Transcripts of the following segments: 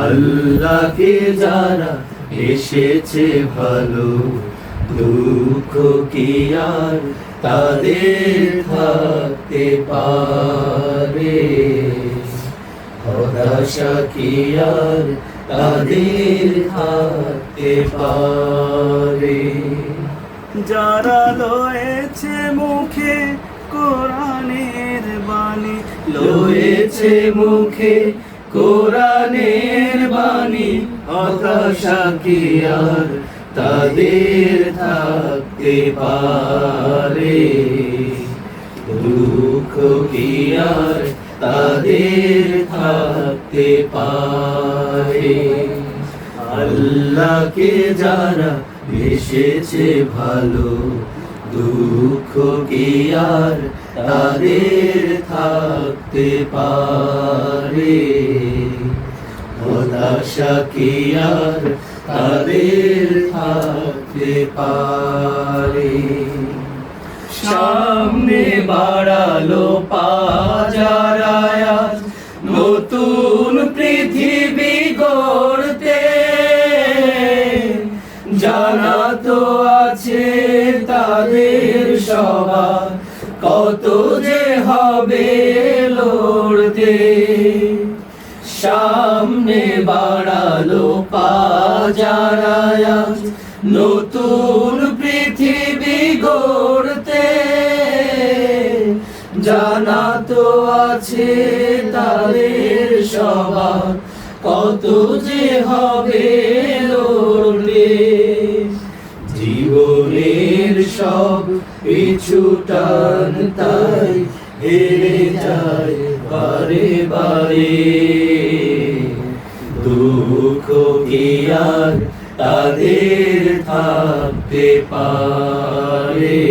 আল্লাহকে যারা এসেছে ভালো, দুঃখ কি আর তাদের থাকতে পারে? হতাশা কি আর তাদের থাকতে পারে? যারা লয়েছে মুখে কোরআনের বাণী, লয়েছে মুখে কোরআনের বাণী হতাশা কি আর তাদের থাকতে পারে। দুঃখ কি আর তাদের থাকতে পারে? আল্লাহকে যারা এসেছে ভালো দুঃখ কি আর তাদের থাকতে পারে? হতাশা কি আর তাদের থাকতে পারে? সামনে বাড়ালো পাজারায়া তাদের সবার কত যে হবে লড়তে। সামনে বাড়ালো পাজারায়া নতুন পৃথিবী গড়তে। জানা তো আছে তাদের সবার কত যে হবে লড়বে সব পিছুটান তাই হেরে যায় বারে বারে। দুঃখ কি আর তাদের থাকতে পারে?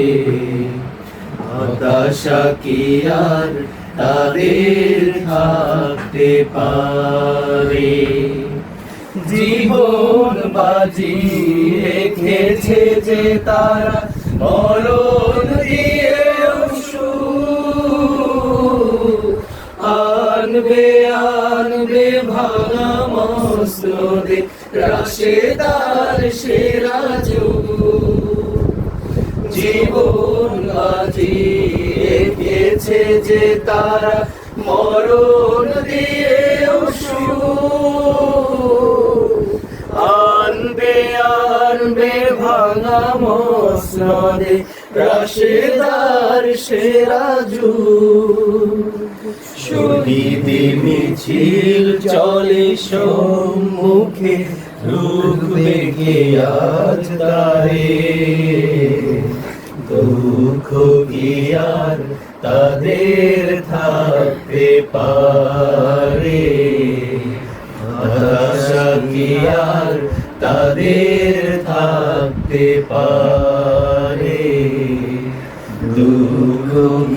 হতাশা কি আর তাদের থাকতে পারে? জীবন বাজি রেখেছে যে তারা মরণ দিয়ে আনবে আনবে ভাঙা মসনদে, রাশেদার সেরা জীবন বাজি রেখেছে যে তারা, মরণ দিয়ে আনবে মসনদে রাশেদার সেরা শহীদি মিছিল চলে সম্মুখে রুখবে আজ তারে। দুঃখ গিয়ার তাদের থাকতে পারে? কি আর তাদের থাকতে পারে?